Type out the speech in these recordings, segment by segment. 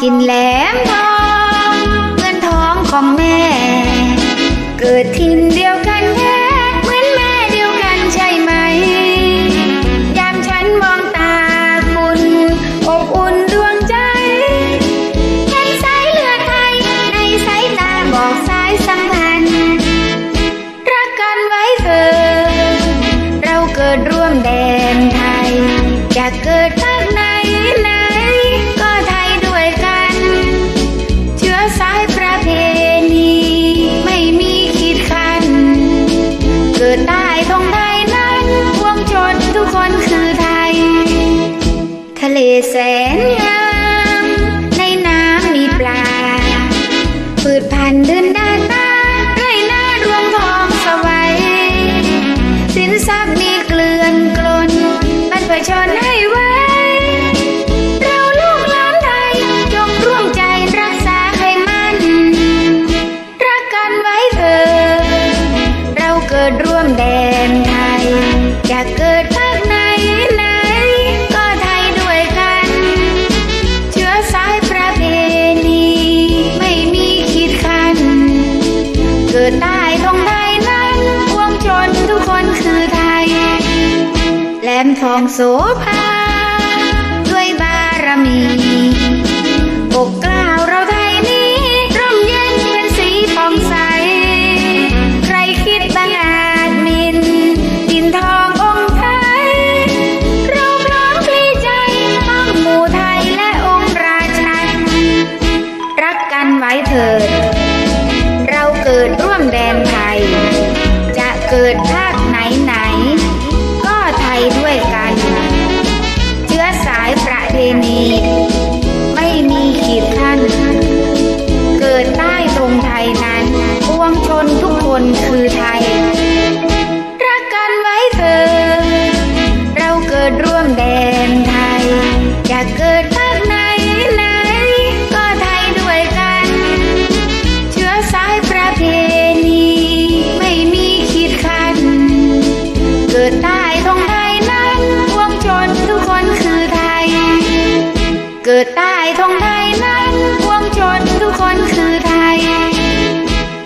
ถิ่นแหลมท แสนงาม ในน้ำมีปลา พืชพันธุ์เดินด้าน เกิดได้ตรงไหนนั้นพวงชนทุกคนคือไทย แหลมทองโสภาด้วยบารมีปกกล้า เพณี ไม่มีขีดขั้น เกิดใต้ทองไทยนั้นพวงชนทุกคนคือไทย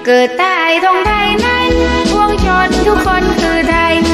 เกิดใต้ทองไทยนั้นพวงชนทุกคนคือไทย